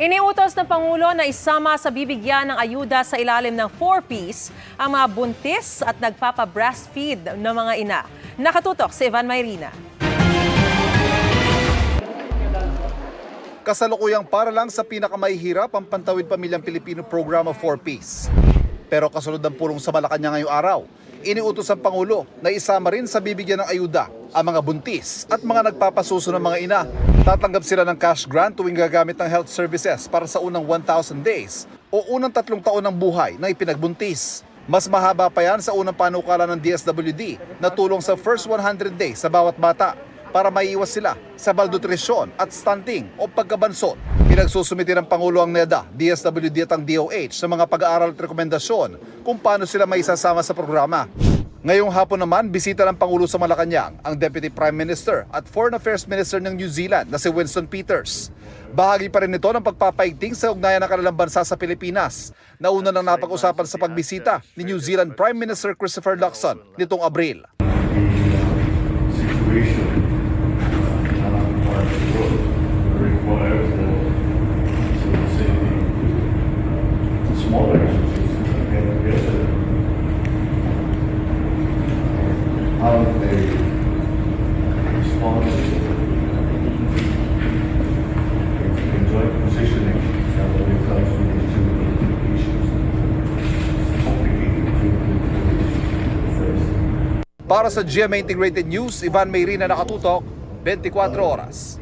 Iniutos ng Pangulo na isama sa bibigyan ng ayuda sa ilalim ng 4Ps ang mga buntis at nagpapa-breastfeed ng mga ina. Nakatutok si Ivan Mayrina. Kasalukuyang para lang sa pinakamahihirap ang Pantawid Pamilyang Pilipino Programa 4Ps. Pero kasunod ng pulong sa Malacanang ngayong araw, iniutos ang Pangulo na isama rin sa bibigyan ng ayuda ang mga buntis at mga nagpapasuso ng mga ina. Tatanggap sila ng cash grant tuwing gagamit ng health services para sa unang 1,000 days o unang tatlong taon ng buhay na ipinagbuntis. Mas mahaba pa yan sa unang panukala ng DSWD na tulong sa first 100 days sa bawat bata para maiiwas sila sa malnutrisyon at stunting o pagkabansot. Pinagsusumiti ng Pangulo ang NEDA, DSWD at ang DOH sa mga pag-aaral at rekomendasyon kung paano sila maisasama sa programa. Ngayong hapon naman, bisita ng Pangulo sa Malacanang ang Deputy Prime Minister at Foreign Affairs Minister ng New Zealand na si Winston Peters. Bahagi pa rin ito ng pagpapaigting sa ugnayan ng kanilang bansa sa Pilipinas. Nauna nang napag-usapan sa pagbisita ni New Zealand Prime Minister Christopher Luxon nitong Abril. How they respond to enjoy positioning when it comes to these two issues. It's complicated to first. Para sa GMA Integrated News, Ivan Mayrina nakatutok, 24 oras.